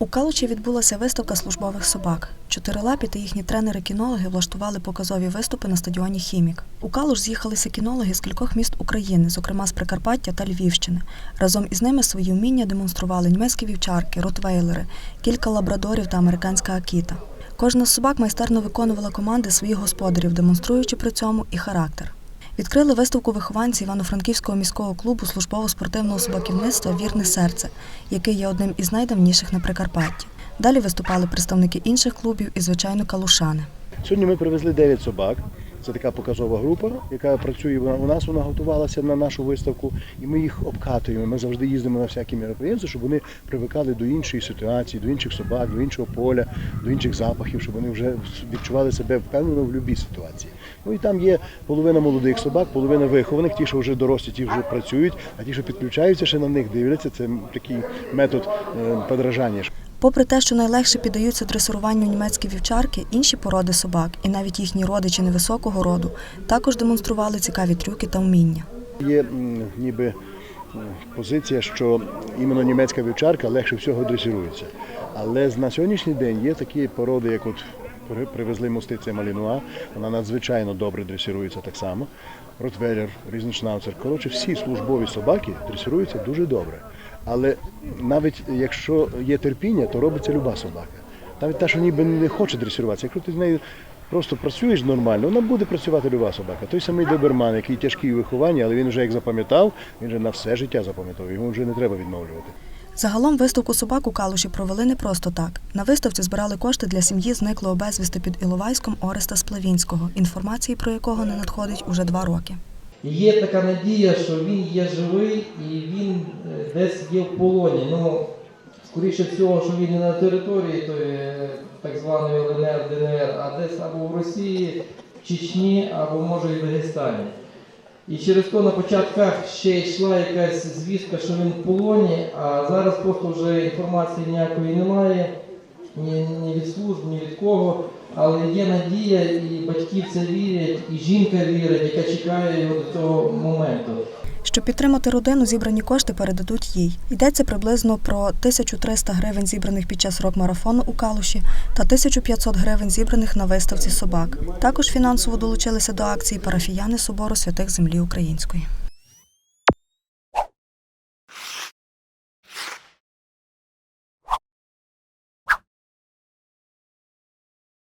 У Калучі відбулася виставка службових собак. Чотирилапі та їхні тренери-кінологи влаштували показові виступи на стадіоні Хімік. У Калуш з'їхалися кінологи з кількох міст України, зокрема з Прикарпаття та Львівщини. Разом із ними свої вміння демонстрували німецькі вівчарки, ротвейлери, кілька лабрадорів та американська акіта. Кожна з собак майстерно виконувала команди своїх господарів, демонструючи при цьому і характер. Відкрили виставку вихованці Івано-Франківського міського клубу службово-спортивного собаківництва Вірне серце, який є одним із найдавніших на Прикарпатті. Далі виступали представники інших клубів і, звичайно, калушани. Сьогодні ми привезли 9 собак. Це така показова група, яка працює у нас. Вона готувалася на нашу виставку, і ми їх обкатуємо. Ми завжди їздимо на всякі мероприємства, щоб вони привикали до іншої ситуації, до інших собак, до іншого поля, до інших запахів, щоб вони вже відчували себе впевнено в будь-якій ситуації. Ну і там є половина молодих собак, половина вихованих, ті, що вже дорослі, ті вже працюють, а ті, що підключаються, ще на них дивляться. Це такий метод е, подражання. Попри те, що найлегше піддаються дресируванню німецькі вівчарки, інші породи собак і навіть їхні родичі невисокого роду також демонстрували цікаві трюки та вміння. Є ніби позиція, що іменно німецька вівчарка легше всього дресирується. Але на сьогоднішній день є такі породи, як от привезли мости, це малінуа, вона надзвичайно добре дресирується так само. Ротвейлер, різношнауцер. Коротше, всі службові собаки дресируються дуже добре. Але навіть якщо є терпіння, то робиться люба собака. Навіть та, що ніби не хоче дресируватися, якщо ти з нею просто працюєш нормально, вона буде працювати люба собака. Той самий доберман, який тяжкий у вихованні, але він вже як запам'ятав, він вже на все життя запам'ятав, йому вже не треба відновлювати. Загалом виставку собак у Калуші провели не просто так. На виставці збирали кошти для сім'ї зниклого безвісти під Іловайськом Ореста Сплавінського, інформації про якого не надходить уже два роки. Є така надія, що він є живий і він е, десь є в полоні. Ну, скоріше всього, що він не на території тої е, так званої ЛНР, ДНР, а десь або в Росії, в Чечні, або може і в Дагестані. І через то на початках ще йшла якась звістка, що він в полоні, а зараз просто вже інформації ніякої немає, ні, ні від служб, ні від кого. Але є надія, і батьки в це вірять, і жінка вірить, яка чекає його до цього моменту. Щоб підтримати родину, зібрані кошти передадуть їй. Йдеться приблизно про 1300 гривень, зібраних під час рок-марафону у Калуші, та 1500 гривень, зібраних на виставці собак. Також фінансово долучилися до акції парафіяни собору святих землі української.